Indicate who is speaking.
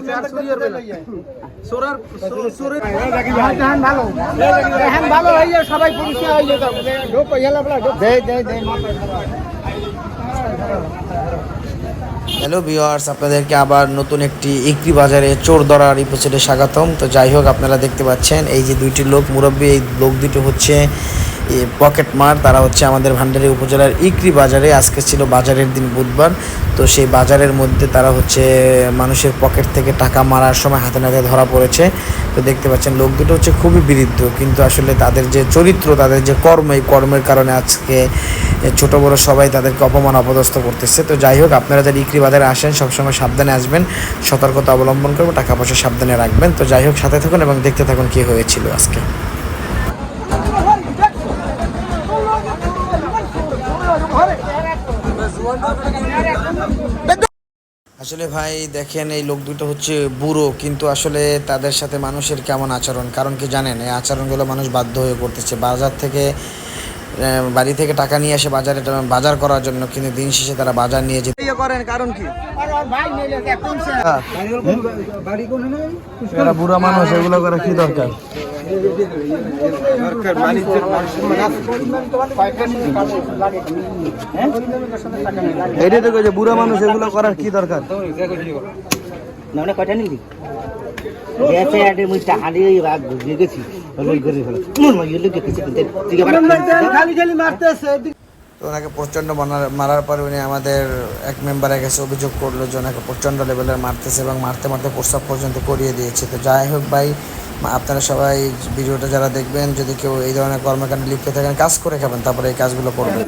Speaker 1: করছে আর চুরি করবে না চোরার চোরের
Speaker 2: ভালো হয়ে যায় সবাই পরিষ্কার হয়ে যেত ঢোক হেলা ঢোক। দে দে দে।
Speaker 3: হ্যালো ভিওয়ার্স আপনাদেরকে আবার নতুন একটি ইকরি বাজারে চোর ধরার এপিসোডে স্বাগতম। তো যাই হোক আপনারা দেখতে পাচ্ছেন এই যে দুইটি লোক মুরব্বী এই লোক দুটো হচ্ছে পকেট মার। তারা হচ্ছে আমাদের ভান্ডারি উপজেলার ইকরি বাজারে। আজকে ছিল বাজারের দিন বুধবার। তো সেই বাজারের মধ্যে তারা হচ্ছে মানুষের পকেট থেকে টাকা মারার সময় হাতে নাতে ধরা পড়েছে। তো দেখতে পাচ্ছেন, লোক দুটো হচ্ছে খুবই বিরুদ্ধ। কিন্তু আসলে তাদের যে চরিত্র, তাদের যে কর্ম, এই কর্মের কারণে আজকে ছোট বড় সবাই তাদেরকে অপমান অপদস্থ করতেছে। তো যাই হোক, আপনারা যারা ইকরি বাজারে আসেন, সবসময় সাবধানে আসবেন। সতর্কতা অবলম্বন করবেন টাকা পয়সা সাবধানে রাখবেন। তো যাই হোক, সাথে থাকুন এবং দেখতে থাকুন কী হয়েছিল আজকে। আসলে ভাই দেখেন এই লোক দুটো হচ্ছে বুড়ো কিন্তু আসলে তাদের সাথে মানুষের কেমন আচরণ? কারণ কি জানেন এই আচরণগুলো মানুষ বাধ্য হয়ে করতেছে। বাজার থেকে বাড়ি থেকে টাকা নিয়ে আসে বাজারে বাজার করার জন্য কিন্তু দিন শেষে তারা বাজার নিয়ে যেতে।
Speaker 1: ইয়ে করেন কারণ কি? এরা বুড়া মানুষ এগুলো করে কি দরকার? তো কইছে বুড়া মানুষ এগুলো করার কি দরকার?
Speaker 2: মানে কয়টা নিলি? গেছে আরে মুই টাকা দিয়ে রাগ বুঝিয়ে গেছি। করে ফেলো। মোর মাই লই গেছে খালি খালি মারতেছে।
Speaker 3: তো ওনাকে প্রচণ্ড মারার পরে উনি আমাদের এক মেম্বারের কাছে অভিযোগ করল যে ওনাকে প্রচণ্ড লেভেলের মারতেছে এবং মারতে মারতে প্রস্তাব পর্যন্ত করিয়ে দিয়েছে। তো যাই হোক ভাই আপনারা সবাই ভিডিওটা যারা দেখবেন, যদি কেউ এই ধরনের কর্মকাণ্ডে লিপ্ত থাকেন, কাজ করে খাবেন, তারপরে এই কাজগুলো করবেন।